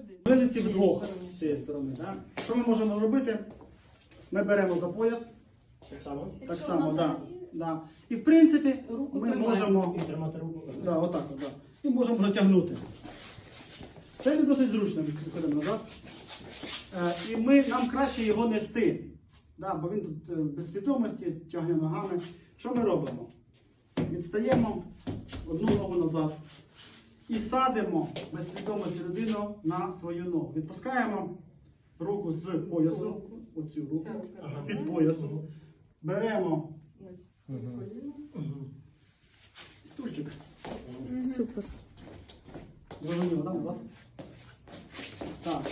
Сюди. Вилиці вдвох з цієї сторони. Да? Що ми можемо робити? Ми беремо за пояс, Так само. так само, да, да. І в принципі Руку ми тримаємо. можемо І тримати руку. да, отак, от, да. і можемо протягнути. Це не досить зручно, відходимо назад. Е, і ми, нам краще його нести, да, бо він тут е, без свідомості, тягне ногами. Що ми робимо? Відстаємо одну ногу назад і садимо без свідомості людину на свою ногу. Відпускаємо руку з поясу, оцю руку, Ця з-під поясу. Беремо стульчик. Супер. Зрозуміло, да, назад? Так,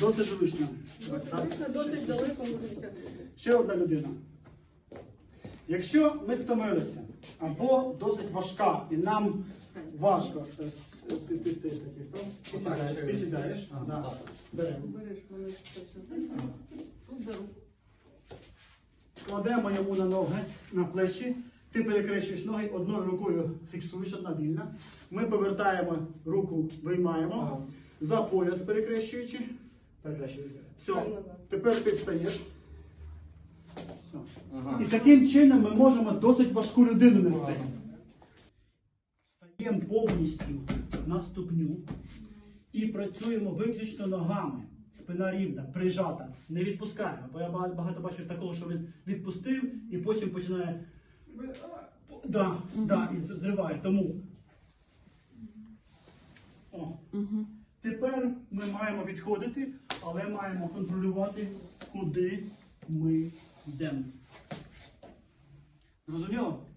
досить зручно. Досить досить далеко можна. Ще одна людина. Якщо ми стомилися або досить важка і нам важко, е, ти, ти стоїш такий стол, Ти сідаєш. ти сідаєш, да. беремо. Кладемо йому на ноги, на плечі, ти перекрещуєш ноги, одною рукою фіксуєш, одна вільна. Ми повертаємо руку, виймаємо, Ага. за пояс перекрещуючи. Перекращуйте. Все, тепер ти встаєш. Все. І таким чином ми можемо досить важку людину нести. Стаємо повністю на ступню і працюємо виключно ногами. Спина рівна, прижата, не відпускаємо. Бо я ба- багато бачив такого, що він відпустив і потім починає. Да, да, і зриває. Тому. О. Тепер ми маємо відходити, але маємо контролювати, куди ми йдемо. Зрозуміло?